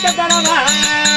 வெள்ளி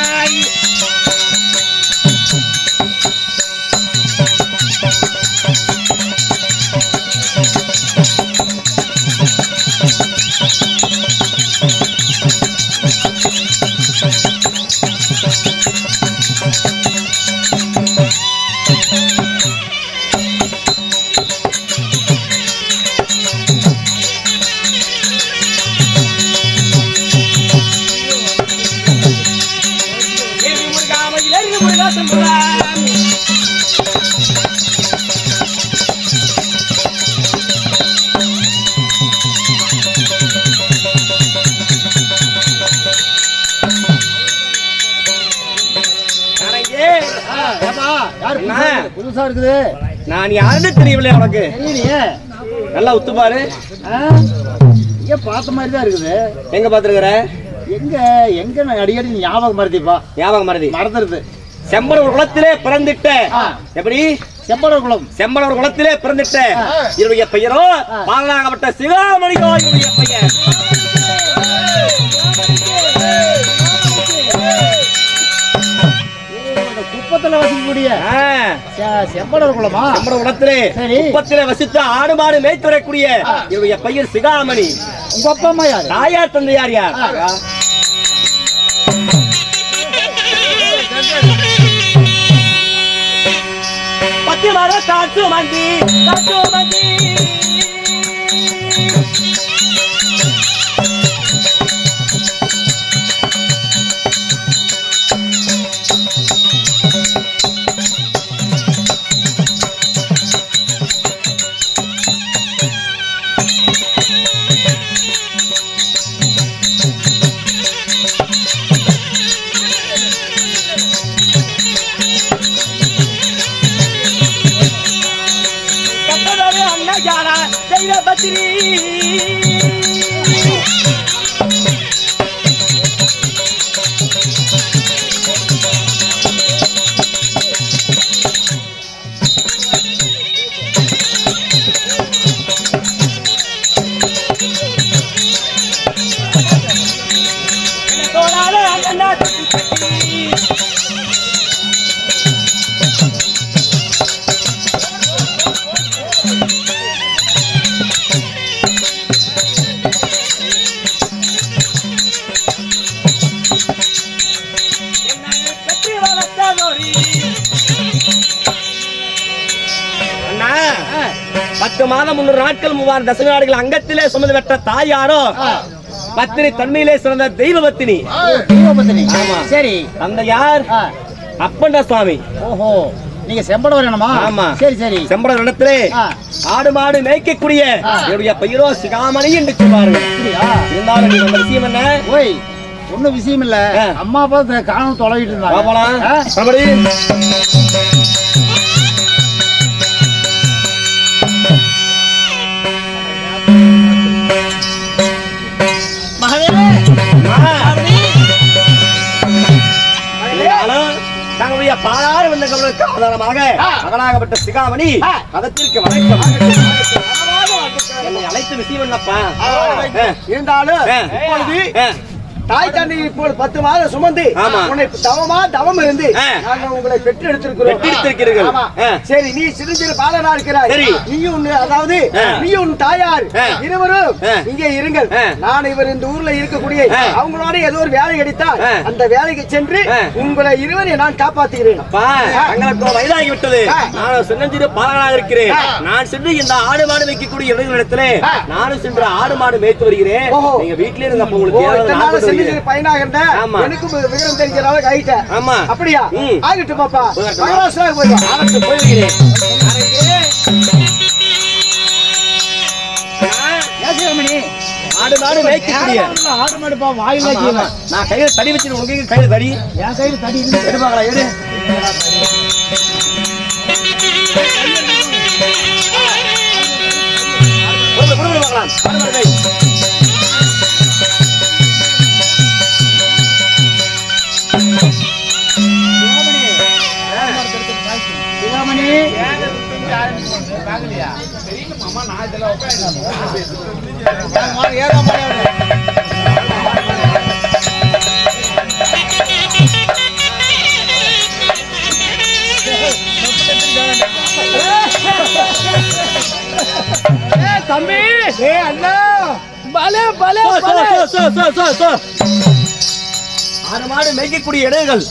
புதுசா இருக்குது? நான் யாருன்னு தெரியவில்லை உனக்கு. நல்லா உத்து பாரு. பார்த்த மாதிரி தான் இருக்குது. எங்க பாத்துருக்கிற எங்க? எங்க நான் அடிக்கடி ஞாபகம் மறதிப்பா ஞாபகம் மறதி. மறந்துருது. செம்பனூர் குளத்திலே பிறந்திட்ட. எப்படி? செம்பட குளம். செம்பனூர் குளத்திலே பிறந்திட்ட. இவருடைய பெயரோ ஆ. பாங்கனாகப்பட்ட சிவாமணியோ இவருடைய பெயர். குப்பத்துல வசிக்கக்கூடிய. ஆ. செ- செம்பட குளமா? செம்பனூர் குளத்திலே. குப்பத்திலே வசித்து ஆடு மாடு மேய்த்து வரக்கூடிய இவருடைய பெயர் சிகாமணி. உங்க அப்பா அம்மா யாரு? தாயார் தந்தையார் யார்? ஆ. பத்து மர காற்று மந்தி காற்று மந்தி மாதம் முன்னூறு நாட்கள் மூவாயிரம் தசநாடுகள் அங்கத்திலே சுமந்து பெற்ற தாயாரோ? ஆ. பத்தினி தன்மையிலே சிறந்த தெய்வ பத்தினி. சரி. தந்தை யார். அப்பண்ட சுவாமி ஓஹோ. நீங்க செம்பட வரணுமா? ஆமா. சரி சரி. செம்பட இடத்திலே. ஆடு மாடு மேய்க்கக்கூடிய. என்னுடைய பெயரோ சிகாமணி என்று சொல்வார்கள். இருந்தாலும் நீ வந்த விஷயம் என்ன? ஓய் ஒண்ணும் விஷயம் இல்ல. அம்மா அப்பா காணாம தொலைவிட்டு இருந்தாங்க. பாலாறு வந்த கவலுக்கு ஆதாரமாக மகனாகப்பட்ட சிகாமணி. மதத்திற்கு வணக்கம் என்னை அழைத்த விஷயம் என்னப்பா. இருந்தாலும். தாய் தந்தை இப்போது பத்து மாதம் சுமந்து. உன்னை தவமா தவம் இருந்து. நாங்கள் உங்களை பெற்று எடுத்திருக்கிறோம். சரி நீ சிறுசிறு பாலனா இருக்கிறாய் சரி. நீயும் உன் அதாவது. நீயும் உன் தாயார். இருவரும். இங்கே இருங்கள். நான் இவர் இந்த ஊர்ல இருக்கக்கூடிய. அவங்களோட ஏதோ ஒரு வேலை கிடைத்தால். அந்த வேலைக்கு சென்று. உங்களை இருவரை நான் தங்களுக்கு வயதாகி விட்டது. நான் சின்னஞ்சிறு பாலனாக இருக்கிறேன். நான் சென்று இந்த ஆடு மாடு வைக்கக்கூடிய இடங்களிடத்திலே ஆ. நானும் சென்று ஆடு மாடு மேய்த்து வருகிறேன். நீங்க அப்ப ஓ, உங்களுக்கு சிறு பையனாக இருந்த விவரம் தெரிஞ்ச அளவுக்கு ஆயிட்டேன். ஆமா. அப்படியா? ம். ஆகட்டும் பாப்பா. போகட்டும். மகாராஷ்டிராவுக்கு போய் வா. ஆகட்டும், போய் வருகிறேன் ஏசிரமணி ஆடு மேய்க்கக்கூடிய. ஆடு மாடுப்பா வாயில கீழே நான் கையில தடி வச்சு உங்க கையில தடி. என் கையில தடி இருக்கு எடுப்பாங்களா எடு. கொடுங்க, கொடுங்க பார்க்கலாம். மாடு மாடு மேய். தம்பி. ஏ அண்ணா. பலே பலே சோ. ஆடு மாடு மேய்க்கக்கூடிய இடைகள்.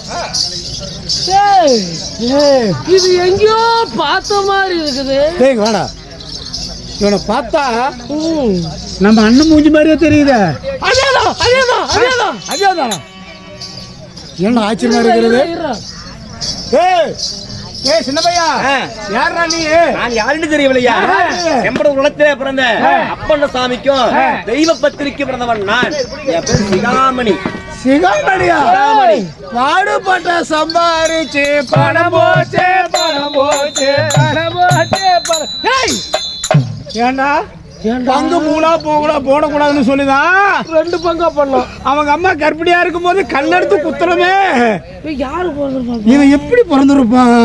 இது எங்கேயோ பார்த்த மாதிரி இருக்குது. டேய் வாடா. இவனை பார்த்தா நம்ம அண்ணன் மூஞ்சி மாதிரியே தெரியுதே. அதேதான் அதேதான் அதேதான் அஜயாதானா என்ன ஆச்சரியமா இருக்கிறது ஏய் ஏய் சின்ன பையா. யாரா நீ? நான் யாருன்னு தெரியவில்லையா? செம்பட குலத்திலே பிறந்த அப்பண்ண சாமிக்கும் தெய்வ பத்திரிக்கை பிறந்தவன் நான். என் பேர் சிகாமணி சிகாமணியா? சிகாமணி. பாடுபட்ட சம்பாரிச்சு பணம் போச்சே பணம் போச்சே பணம் போச்சே ஏண்டா? பங்கு மூலா போகல போடக்கூடாதுன்னு சொல்லிதான் ரெண்டு பங்கா பண்ணோம் அவங்க அம்மா கர்ப்பிணியா இருக்கும்போது கல்லெடுத்து குத்துறமே. யாரு இவன் எப்படி பிறந்திருப்பான்?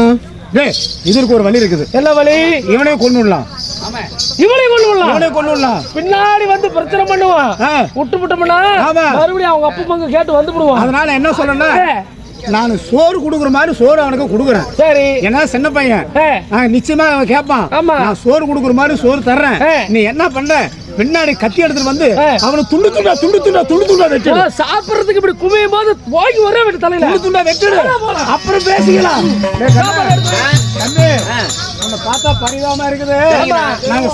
இதற்கு ஒரு வழி இருக்குது. என்ன வழி? இவனே கொண்டு விடலாம் இவனை கொண்டு வரலாம். இவனே கொண்டு விடலாம் பின்னாடி வந்து பிரச்சனை பண்ணுவான். விட்டு விட்டோம்னா. மறுபடியும் அவங்க அப்பா பங்கு கேட்டு வந்து விடுவான். அதனால என்ன சொல்லணும்னா நான் சோறு கொடுக்குற மாதிரி சோறு அவனுக்கு கொடுக்குறேன். சரி. ஏன்னா சின்ன பையன். நிச்சயமா அவன் கேட்பான். நான் சோறு கொடுக்குற மாதிரி சோறு தர்றேன். நீ என்ன பண்ற? பின்னாடி கத்தி எடுத்துட்டு வந்து. அவனை துண்டு துண்டா துண்டு துண்டா துண்டு துண்டா வெட்டிடு. ஆ, சாப்பிடுறதுக்கு இப்படி குமியும் போது போய் ஒரே விட்டு தலையில. துண்டு துண்டா வெட்டிடு. அப்புறம் பேசிக்கலாம். பார்த்தா பரிதாபமா இருக்குது. நாங்க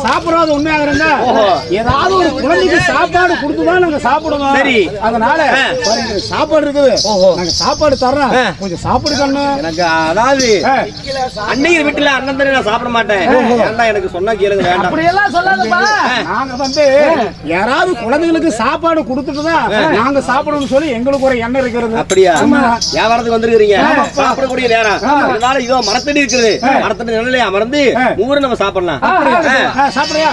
உண்மையாக இருந்தா ஓஹோ. ஏதாவது ஒரு குழந்தைக்கு சாப்பாடு கொடுத்துதான் நாங்க சாப்பிடுவோம் சரி. அதனால சாப்பாடு இருக்குது. ஓஹோ. நாங்க சாப்பாடு தர்றோம். ஆ. கொஞ்சம் சாப்பிடு கண்ணு. எனக்கு அதாவது ஆ. அன்னையர் வீட்டுல அண்ணன் தண்ணி நான் சாப்பிட மாட்டேன். வேண்டாம் எனக்கு சொன்னா கேளுங்க வேண்டாம். அப்படி எல்லாம் சொல்லாதப்பா நாங்க வந்து யாராவது குழந்தைகளுக்கு சாப்பாடு கொடுத்துட்டு தான் நாங்க சாப்பிடணும்னு சொல்லி எங்களுக்கு ஒரு எண்ணம் இருக்கிறது. அப்படியா? ஆமா. வியாபாரத்துக்கு வந்திருக்கிறீங்க. சாப்பிடக்கூடிய நேரம். அதனால இதோ மரத்தடி இருக்குது. மரத்தடி நிழலே அமர்ந்து. மூவரும் நம்ம சாப்பிடலாம் சாப்பிடுறியா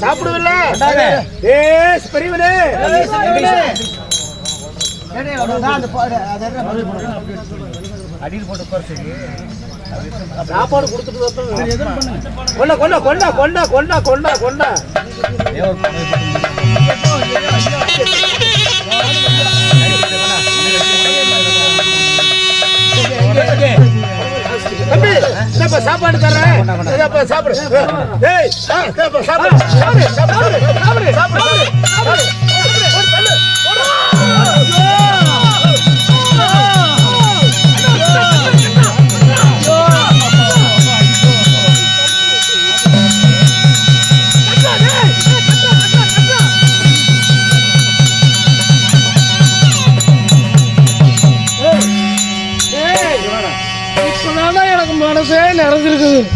சாப்பிடுவில்ல ஏய் பெரியவனே சாப்பாடு கொடுத்துட்டு கொண்டா கொண்டா கொண்டா கொண்டா கொண்டா கொண்டா கொண்டா சாப்பாடு தர்றேன் சாப்பிடு. சாப்பிடு. சாப்பிடு சாப்பிடு.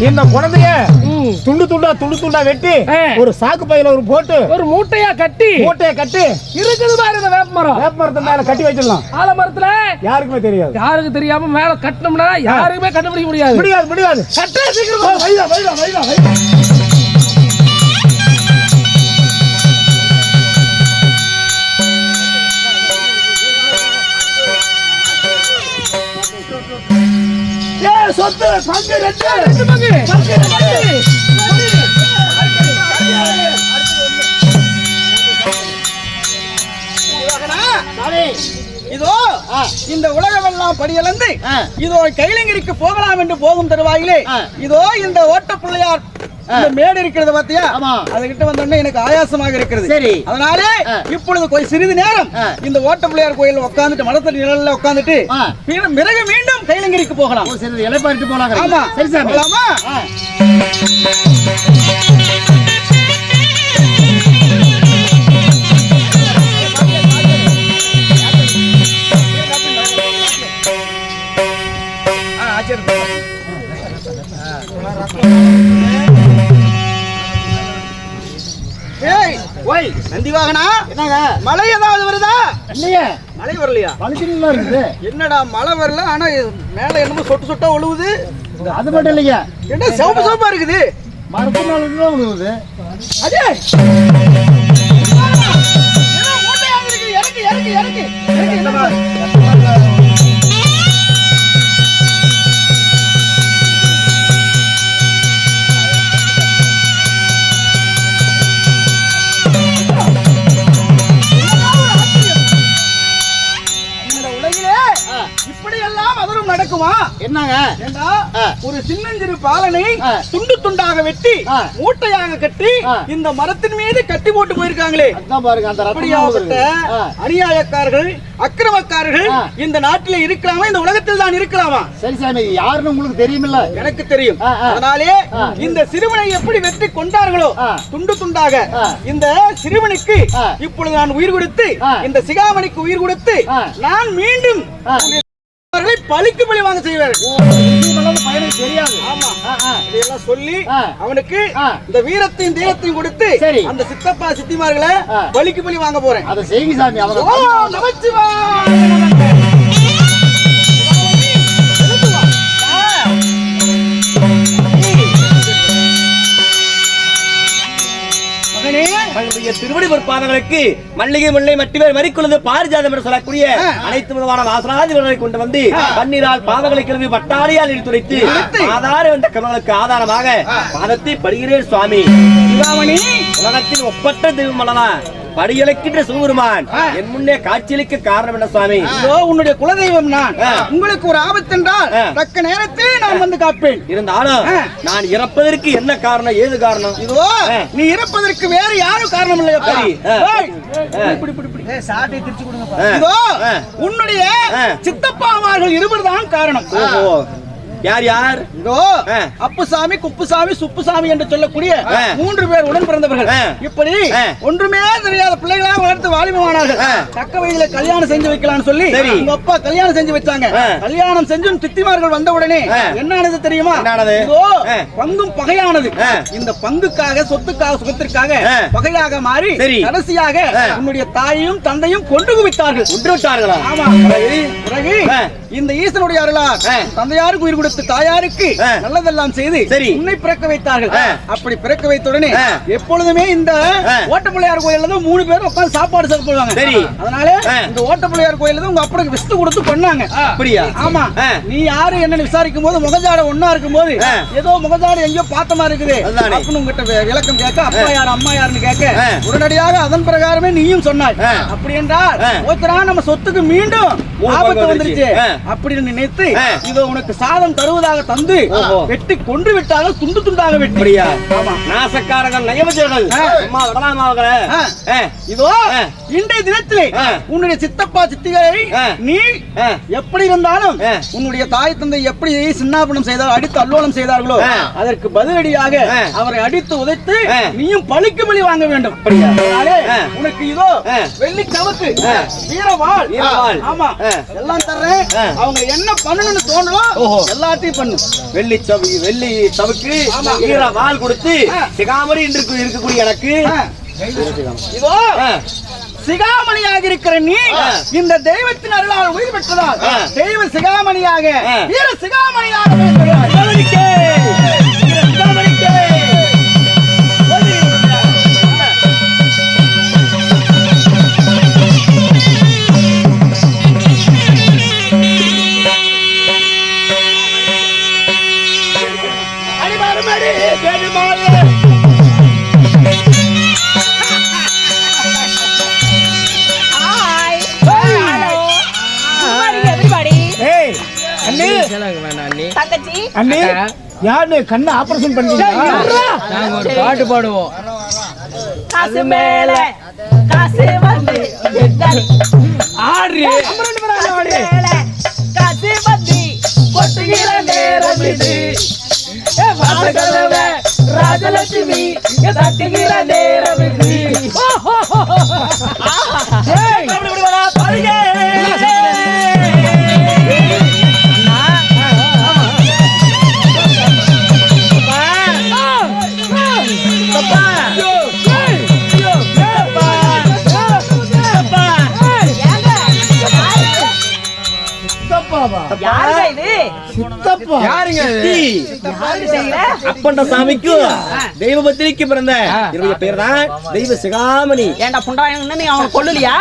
இந்த குழந்தைய. துண்டு துண்டா துண்டு துண்டா வெட்டி. ஒரு சாக்கு பையில ஒரு போட்டு ஒரு மூட்டையா கட்டி மூட்டையை கட்டி இருக்குது பாரு இந்த வேப்ப மரம் வேப்பமரத்து மேல கட்டி வச்சிடலாம் ஆலமரத்துல யாருக்குமே தெரியாது யாருக்கு தெரியாம மேல கட்டினோம்னா யாருக்குமே கண்டுபிடிக்க முடியாது முடியாது முடியாது கட்ட சீக்கிரம் வைடா, வைடா, வைடா, வைடா. ஏய், சொத்து பங்கு ரெண்டு பங்கு. பங்கு ரெண்டு. இதோ இந்த உலகமெல்லாம் படியளந்து. இதோ கைலங்கிரிக்கு போகலாம் என்று போகும் தருவாயிலே. இதோ இந்த ஓட்ட பிள்ளையார் மேடு இருக்கிறது பாத்தியா ஆமா. அதுகிட்ட வந்தோடனே எனக்கு ஆயாசமாக இருக்கிறது சரி. அதனாலே. இப்பொழுது சிறிது நேரம். இந்த ஓட்ட பிள்ளையார் கோயில் உட்கார்ந்துட்டு மலத்தடி நிழல்ல. பிற- பிறகு மீண்டும் கைலங்கிரிக்கு போகலாம் சரி இலைப்பாரிட்டு போலாங்க ஆமா சரி சாமி போகலாமா பழுத்தினா இருக்குது என்னடா மழை வரல ஆனா மேல என்னமோ சொட்டு சொட்டா ஒழுகுது. அது மட்டும் இல்லைங்க. என்ன சிவப்பு சிவப்பா இருக்குது? மரத்து நாள் மூட்டையாக இருக்குது. இறக்கு, இறக்கு, இறக்கு. இறக்கு, நடக்குமா என்னங்க. ஒரு சின்னஞ்சிறு பாலனை. துண்டு துண்டாக வெட்டி. மூட்டையாக கட்டி. இந்த மரத்தின் மீது கட்டி போட்டு போயிருக்காங்களே அப்படியாப்பட்ட. அநியாயக்காரர்கள் அக்கிரமக்காரர்கள். இந்த நாட்டில் இருக்கலாமா இந்த உலகத்தில் தான் இருக்கலாமா சரி சாமி யாருன்னு உங்களுக்கு தெரியுமில்ல எனக்கு தெரியும். அதனாலே. இந்த சிறுவனை எப்படி வெட்டி கொண்டார்களோ. துண்டு துண்டாக. இந்த சிறுவனுக்கு. இப்பொழுது நான் உயிர் கொடுத்து. இந்த சிகாமணிக்கு உயிர் கொடுத்து. நான் மீண்டும் பழிக்கு பழி வாங்க அந்த பையனுக்கு தெரியாது ஆமா. இதையெல்லாம் சொல்லி. அவனுக்கு. இந்த வீரத்தையும் தீரத்தையும் கொடுத்து. அந்த சித்தப்பா சித்திமார்களை ஆ. பலிக்கு பலி வாங்க போறேன் அதை செய்யுங்க சாமி அவங்க தங்களுடைய திருவடி மல்லிகை முல்லை மட்டுமே மறிக்குள்ளது பாரிஜாதம் என்று சொல்லக்கூடிய அனைத்து விதமான வாசனாதிகளை கொண்டு வந்து பன்னீரால் பாதங்களை கிளம்பி பட்டாரியால் இழுத்துரைத்து ஆதார வந்த கமலுக்கு ஆதாரமாக பாதத்தை படுகிறேன் சுவாமி. சிவாமணி. உலகத்தின் ஒப்பற்ற தெய்வம் அல்லவா? படியலைக்கின்ற சிவபெருமான் என் முன்னே காட்சியளிக்க காரணம் என்ன சுவாமி? இதோ உன்னுடைய குலதெய்வம் நான். உங்களுக்கு ஒரு ஆபத்து என்றால். தக்க நேரத்தில் நான் வந்து காப்பேன். இருந்தாலும். நான் இறப்பதற்கு என்ன காரணம்? ஏது காரணம்? இதோ. நீ இறப்பதற்கு வேறு யாரும் காரணம் ஆ. இதோ. உன்னுடைய ஆ. சித்தப்பாமார்கள் இருவர் தான் காரணம் யார் யார் இதோ. அப்புசாமி குப்புசாமி சுப்புசாமி என்று சொல்லக்கூடிய. மூன்று பேர் உடன் பிறந்தவர்கள். இப்படி. ஒன்றுமே தெரியாத பிள்ளைகளா வளர்த்து வாலிபமானார்கள். தக்க வயதுல கல்யாணம் செஞ்சு வைக்கலாம்னு சொல்லி. உங்க அப்பா கல்யாணம் செஞ்சு வச்சாங்க. கல்யாணம் செஞ்சும் தித்திமார்கள் வந்த உடனே ஆ. என்ன ஆனது தெரியுமா என்னானது? இதோ. பங்கும் பகையானது. இந்த பங்குக்காக சொத்துக்காக சுகத்திற்காக. பகையாக மாறி. கடைசியாக. உன்னுடைய தாயையும் தந்தையும் கொண்டு குவித்தார்கள் உற்று விட்டார்களா ஆமா பிறகு. இந்த ஈசனுடைய அருளார் ஆ. தந்தையாருக்கு உயிர் கொடுத்து தாயாருக்கு. நல்லதெல்லாம் செய்து சரி. உன்னை பிறக்க வைத்தார்கள். அப்படி பிறக்க வைத்த உடனே ஆ. எப்பொழுதுமே இந்த. ஓட்டப்பிள்ளையார் கோயில்ல தான் மூணு பேர் உட்கார்ந்து சாப்பாடு சாப்பிடுவாங்க சரி. அதனால. இந்த ஓட்டப்பிள்ளையார் கோயில்ல தான் உங்க அப்பனுக்கு விஸ்து கொடுத்து பண்ணாங்க அப்படியா ஆமா. நீ யாரு என்னன்னு விசாரிக்கும் போது முகஜாட ஒண்ணா இருக்கும் போது. ஏதோ முகஜாட எங்கேயோ பார்த்த மாதிரி இருக்குது. அப்படின்னு உங்ககிட்ட விளக்கம் கேட்க அப்பா யார் அம்மா யாருன்னு கேட்க. உடனடியாக அதன் பிரகாரமே நீயும் சொன்னாய். அப்படி என்றால் நம்ம சொத்துக்கு மீண்டும் மூணு ஆபத்து வந்துருச்சு. அப்படின்னு நினைத்து. இதோ உனக்கு சாதம் தருவதாக தந்து. வெட்டி கொன்று விட்டார்கள் துண்டு துண்டாக வெட்டி அப்படியா ஆமா நாசக்காரர்கள் ஆ. இதோ. இன்றைய தினத்திலே. உன்னுடைய சித்தப்பா சித்திகளை. நீ. எப்படி இருந்தாலும். உன்னுடைய தாய் தந்தை எப்படி சின்னாபனம் செய்தால் அடித்து அல்லோலம் செய்தார்களோ. அதற்கு பதிலடியாக. அவரை அடித்து உதைத்து. நீயும் பழிக்கு பழி வாங்க வேண்டும். உனக்கு இதோ. வெள்ளி ஆ. வீரவாள். ஆமா. எல்லாம் தர்றேன். அவங்க என்ன பண்ணணும்னு ஓஹோ. எல்லாத்தையும் பண்ணு வெள்ளி சவு வெள்ளி சவுக்கு. ஈர வால் கொடுத்து. சிகாமரி என்று இருக்கக்கூடிய எனக்கு. இதோ. சிகாமணியாக இருக்கிற நீ. இந்த தெய்வத்தின் அருளால் உயிர் பெற்றதால். தெய்வ சிகாமணியாக. வீர சிகாமணியாக தங்கச்சி. அண்ணே யாரு கண்ணு ஆபரேஷன் பண்ணீங்களா நாங்க ஒரு பாட்டு பாடுவோம். காசு மேல காசு வந்து ஆடு காசு மேல காசு வந்து கொட்டுகிற நேரம் இது ஏ வாசகதவ ராஜலட்சுமி தட்டுகிற நேரம் இது யாருங்க அப்பண்ட சாமிக்கும் தெய்வ பத்திரிக்கு பிறந்த என்னுடைய பேர் தான் தெய்வ சிகாமணி. ஏன்டா புண்டாயன்னு நீ அவன் கொல்லலையா?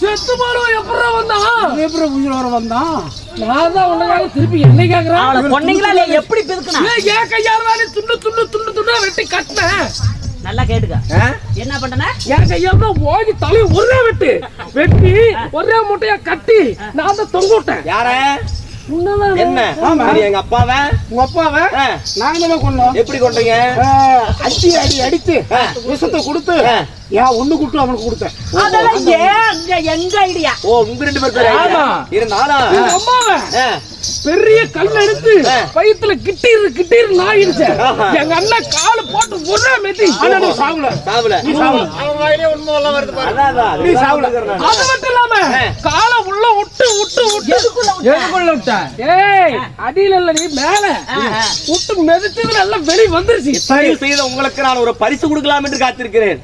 செத்து போடுவோம் எப்படா வந்தான்? எப்படி வர வந்தான்? நான் தான் உனக்காக திருப்பி என்ன கேக்குறான் அவளை கொன்னீங்களா இல்லையா? எப்படி பிதுக்குனா? ஏன் கையால தானே துண்டு துண்டு துண்டு துண்டா வெட்டி கட்டினேன் நல்லா கேட்டுக்க? என்ன பண்ணன என் கையால தான் ஓகி தலையை ஒரே வெட்டு. வெட்டி ஒரே மூட்டையா கட்டி நான் தான் தொங்க விட்டேன். யார? என்ன? எங்க அப்பாவ? உங்க அப்பாவை? நாங்க தான் கொண்டோம். எப்படி கொண்டீங்க? அடி அடி அடிச்சு. விஷத்தை கொடுத்து. ஏன் ஒண்ணு கொடுத்து அவனுக்கு கொடுத்தேன். அதெல்லாம் ஏங்க எங்க ஐடியா? ஓ உங்க ரெண்டு பேர் பேர் ஆமா. இருந்தாலும் உங்க அம்மாவை. ஆ, பெரிய கல் எடுத்து ஆ. வயித்துல கிட்டீர் கிட்டீர் நாயிடுச்சு. ஆஹா. எங்க அண்ணன் காலு போட்டு ஒரே மெதி. ஆனா நீ சாவல. சாவல. நீ சாவல. அதான், அதான், நீ சாவல. அது மட்டும் இல்லாம. காலை உள்ள விட்டு விட்டு விட்டு எதுக்குள்ள விட்ட? எதுக்குள்ள விட்ட? ஏய் அடியில இல்ல நீ மேல. விட்டு மெதிச்சது நல்லா வெளி வந்துருச்சு. தயவு செய்து உங்களுக்கு நான் ஒரு பரிசு கொடுக்கலாம் என்று காத்திருக்கிறேன்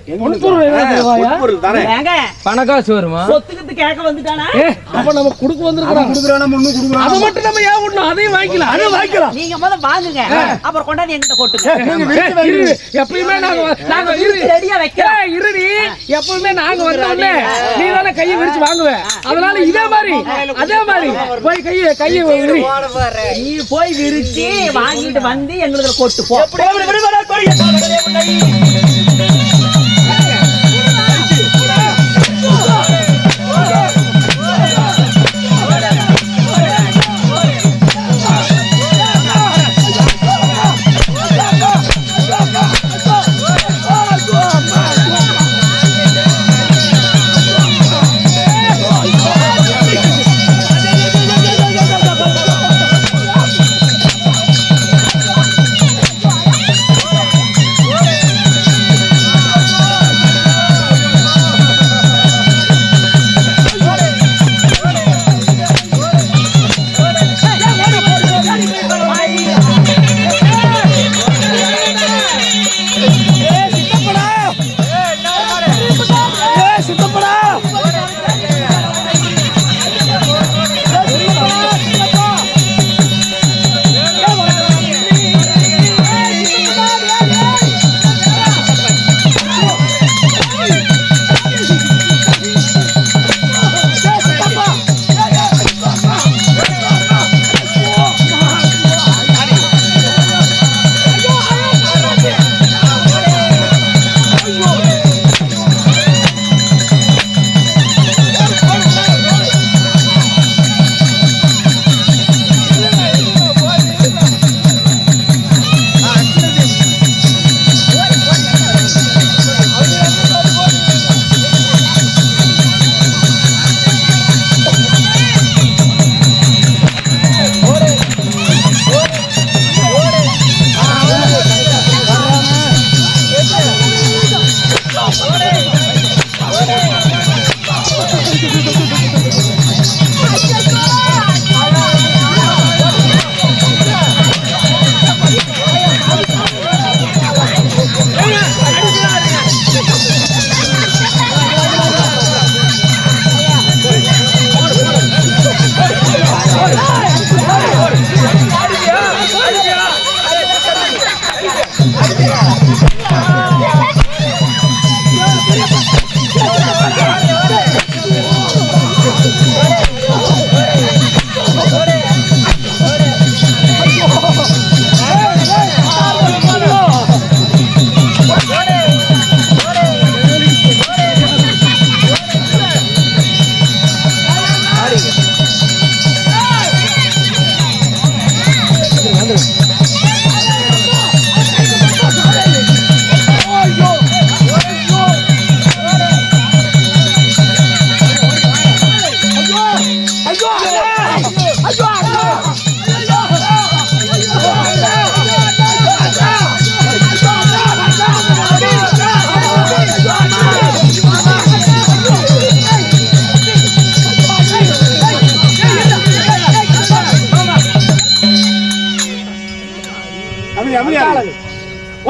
பணக்காசு வருமா? சொத்துக்கிட்டு கேட்க வந்துட்டானா? அப்ப நம்ம குடுக்க நம்ம ஒண்ணு அதை மட்டும் நம்ம ஏன் விடணும் அதையும் வாங்கிக்கலாம் அதை வாங்கிக்கலாம். நீங்க முத வாங்குங்க. அப்புறம் கொண்டாந்து என்கிட்ட கொட்டுங்க. எப்பயுமே நாங்க நாங்க ரெடியா வைக்கிறோம். இருடி. எப்பவுமே நாங்க வந்த உடனே நீ தானே கையை விரிச்சு வாங்குவ. அதனால இதே மாதிரி அதே மாதிரி. போய் கையை கையை விரி. நீ போய் விரிச்சு வாங்கிட்டு வந்து எங்களுக்கு கொட்டு போ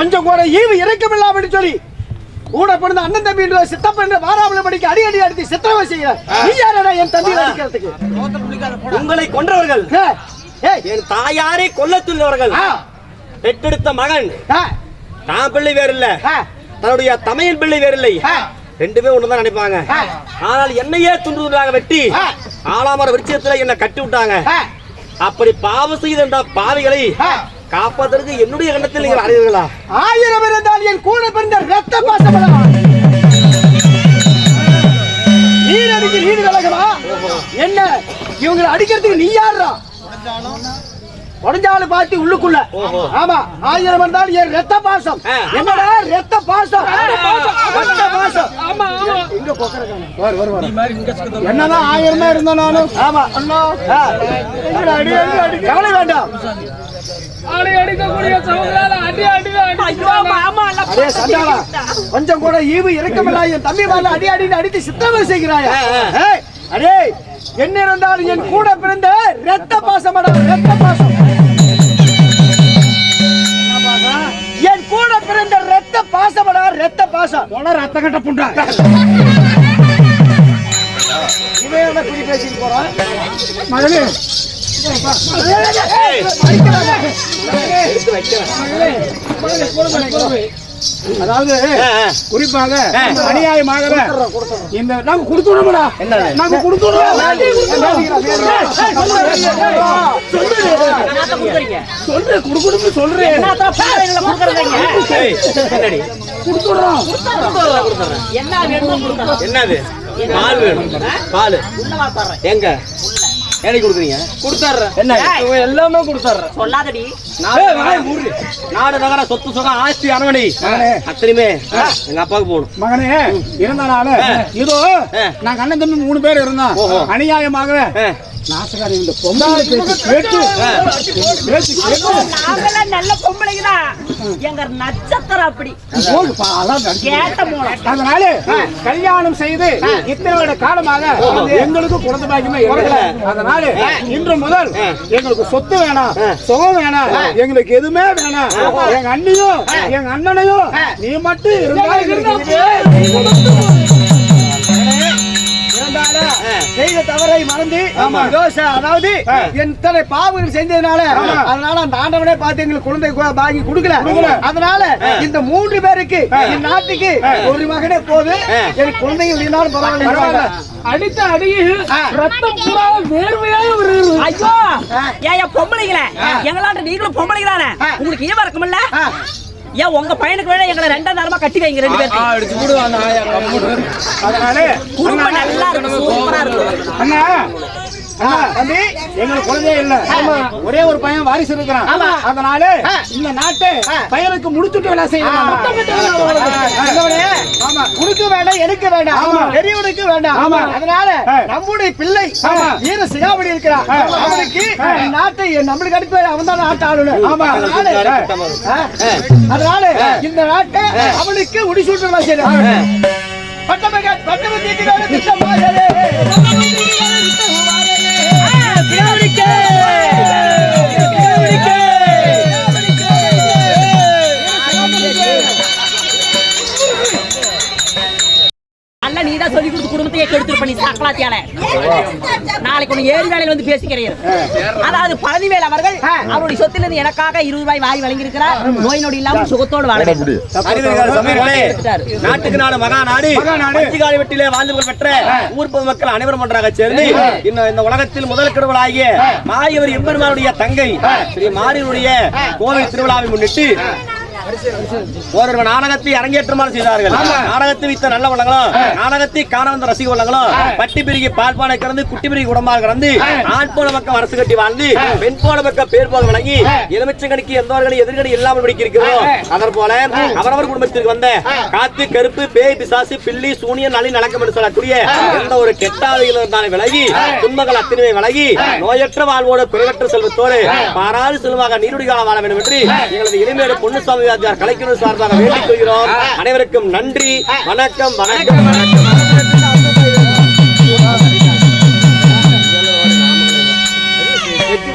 கொஞ்சம் கூட ஈவு இறக்கமில்லாமல் சொல்லி கூட பிறந்த அண்ணன் தம்பி என்று சித்தப்பன் என்று வாராமல படிக்க அடி அடி அடித்து சித்திரவை செய்கிறார். நீ யாரடா என் தம்பி அடிக்கிறதுக்கு உங்களை கொன்றவர்கள். என் தாயாரை கொல்ல பெற்றெடுத்த மகன். தான் பிள்ளை வேறு இல்ல. தன்னுடைய தமையன் பிள்ளை வேறு இல்லை. ரெண்டுமே ஒண்ணுதான் நினைப்பாங்க. ஆனால் என்னையே துண்டு துண்டாக வெட்டி. ஆலாமர விருட்சத்துல என்ன கட்டி விட்டாங்க. அப்படி பாவம் செய்த பாவிகளை ஆ. காப்பதற்கு என்னுடைய எண்ணத்தில் நீங்கள் அறிவீர்களா ஆயிரம் இருந்தால் என் கூட பிறந்த ரத்த பாசமலமா நீர் அடிக்க நீர் விலகவா என்ன? இவங்களை அடிக்கிறதுக்கு நீ யாருடா உடஞ்சாலும் பார்த்து உள்ளுக்குள்ள. ஆமா ஆயிரம் இருந்தால் என் ரத்த பாசம். என்னடா ரத்த பாசம்? ரத்த பாசம். ஆமா ஆமா. இங்க கொக்கரக்கான. வரு, வரு, வரு. என்னதான் ஆயிரம் தான் இருந்தேன் நானும் ஆமா அண்ணா அடி, அடி. கவலை வேண்டாம். ஆளை அடிக்கக்கூடிய சமுதாய அடி அடி கொஞ்சம் கூட ஈவு இறக்கமில்லா என் தம்பி மேல அடி அடி அடித்து சித்தமை செய்கிறாயா? அடே என்ன இருந்தாலும் என் கூட பிறந்த ரத்த பாசமடா ரத்த பாசம். என் கூட பிறந்த ரத்த பாசமடா ரத்த பாசம். ரத்த கட்ட புண்டா. இவன் என்ன பேசிட்டு போறான்? மகளே அதாவது குறிப்பாக அநியாயமாக இந்த நாங்க கொடுத்துடுறோம்டா என்னது? நாங்க கொடுத்துடுறோம் சொல்றேன் குடுக்குடுன்னு சொல்றேன்? கொடுத்துடுறோம் என்னது பால் வேணும் பால் எங்க எனக்கு கொடுக்குறீங்க? கொடுத்துட்றேன் என்ன. எல்லாமே கொடுத்துட்றேன் சொல்லாதடி. நாடு நகர சொத்து சுகம் ஆஸ்தி அரவணை. அத்தனையுமே எங்க அப்பாவுக்கு போகணும். மகனே இருந்தனால இதோ ஆ. நாங்க அண்ணன் தம்பி மூணு பேர் இருந்தோம். ஓஹோ. அநியாயமாக. நாசகாரி இந்த பொம்பளை பேச்சு கேட்டு. பேச்சு கேட்டு. நாங்கெல்லாம் நல்ல பொம்பளைங்க தான். எங்க நட்சத்திரம் அப்படி. போதுப்பா, அதான். கேட்ட மூலம் அதனால கல்யாணம் செய்து இத்தனை வருட காலமாக எங்களுக்கு குழந்தை பாக்கியமே இருக்கல அதனால இன்று முதல் எங்களுக்கு சொத்து வேணாம் சுகம் வேணாம் எங்களுக்கு எதுவுமே வேணாம். எங்க அண்ணியும் எங்க அண்ணனையும் நீ மட்டும் இருந்தா இருந்தால செய்த தவறை மறந்து அதாவது எத்தனை பாவங்கள் செஞ்சதுனால அதனால அந்த ஆண்டவனே பார்த்து எங்களுக்கு குழந்தை கு- பாக்கி கொடுக்கல. அதனால இந்த மூன்று பேருக்கு இந்த நாட்டுக்கு ஒரு மகனே போது. எனக்கு குழந்தைகள் இருந்தாலும் பரவாயில்ல. அடித்த அடியில் ரத்தம் பூரா வேர்வையாக வருகிறது ஐயோ. ஏன் பொம்பளைங்களே. எங்களாட்ட நீங்களும் பொம்பளைங்க தானே உங்களுக்கு ஈவ இருக்குமில்ல ஏன் உங்க பையனுக்கு வேணா எங்களை ரெண்டாம் நேரமா கட்டி வைங்க ரெண்டு பேரும் அதனால குடும்பம் நல்லா இருக்கும் சூப்பரா இருக்கும். அண்ணா, தம்பி எங்களுக்கு குழந்தையே இல்ல. ஒரே ஒரு பையன் வாரிசு இருக்கிறான். அதனால இந்த நாட்டை பையனுக்கு முடிச்சுட்டு வேலை செய்யணும். ஆமா. உனக்கு வேண்டாம் எனக்கு வேண்டாம். பெரியவனுக்கு வேண்டாம். அதனால நம்முடைய பிள்ளை வீர சிகாமணி இருக்கிறான். அவனுக்கு நாட்டை நம்மளுக்கு அடுத்து அவன் தான் நாட்டு ஆளுநர் அதனால இந்த நாட்டை அவனுக்கு முடிசூட்டு வேலை செய்யணும். பட்டமக பட்டமத்திற்கு திட்டமாகவே அல்ல நீ தான் சொல்லி கொடுத்து குடும்பத்தையே கெடுத்துருப்ப நீ சாக்கலாத்தியால நாளைக்கு ஒண்ணு ஏழு வேலையில வந்து பேசிக்கிறேன் அதாவது பழனிவேல் அவர்கள் அவருடைய சொத்திலிருந்து எனக்காக இருபது ரூபாய் வாய் வழங்கியிருக்கிறார். நோய் நொடி இல்லாமல் சுகத்தோடு வாழ. நாட்டுக்கு நாடு மகா நாடு. பஞ்சுகாலி வெட்டிலே வாழ்ந்து பெற்ற ஊர் பொதுமக்கள் அனைவரும் ஒன்றாக சேர்ந்து இன்னும் இந்த உலகத்தில் முதல் கடவுளாகிய மாரியவர் எம்பெருமானுடைய தங்கை ஸ்ரீ மாரியனுடைய கோவில் திருவிழாவை முன்னிட்டு ஒரு நாடகத்தை அரங்கேற்றமாக செய்தார்கள். நாடகத்தை வைத்த நல்ல வள்ளங்களும் நாடகத்தை காண வந்த ரசிக வள்ளங்களும் பட்டி பிரிகி பால் பானை கறந்து குட்டி பிரிகி உடம்பாக கறந்து ஆண் போன பக்கம் அரசு கட்டி வாழ்ந்து பெண் போன பக்கம் பேர் போக வழங்கி எலுமிச்சங்கடிக்கு எந்தவர்களை எதிர்கடி இல்லாமல் பிடிக்க இருக்கிறோம் போல அவரவர் குடும்பத்திற்கு வந்த காத்து கருப்பு பேய் பிசாசு பில்லி சூனியன் நலி நடக்கும் என்று சொல்லக்கூடிய எந்த ஒரு கெட்டாவையில் இருந்தாலும் விலகி துன்பங்கள் அத்தனை விலகி நோயற்ற வாழ்வோடு குறைவற்ற செல்வத்தோடு பாராது செல்வாக நீருடி காலம் வாழ வேண்டும் என்று எங்களது இனிமேடு பொன்னுசாமி கலைக்குழு சார்பாக வேண்டிக் கொள்கிறோம். அனைவருக்கும் நன்றி. வணக்கம். வணக்கம் வணக்கம்.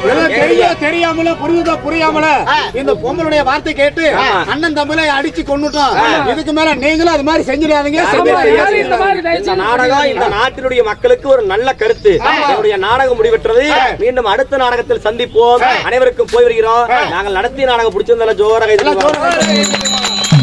தெரிய தெரியாமல புரியுதோ புரியாமல இந்த பொம்பளுடைய வார்த்தை கேட்டு அண்ணன் தம்பில அடிச்சு கொண்டுட்டோம் இதுக்கு மேல நீங்களும் அது மாதிரி செஞ்சிடாதீங்க. இந்த நாடகம் இந்த நாட்டினுடைய மக்களுக்கு ஒரு நல்ல கருத்து. என்னுடைய நாடகம் முடிவெற்றது. மீண்டும் அடுத்த நாடகத்தில் சந்திப்போம். அனைவருக்கும் போய் வருகிறோம். நாங்கள் நடத்திய நாடகம் பிடிச்சிருந்தால ஜோராக இது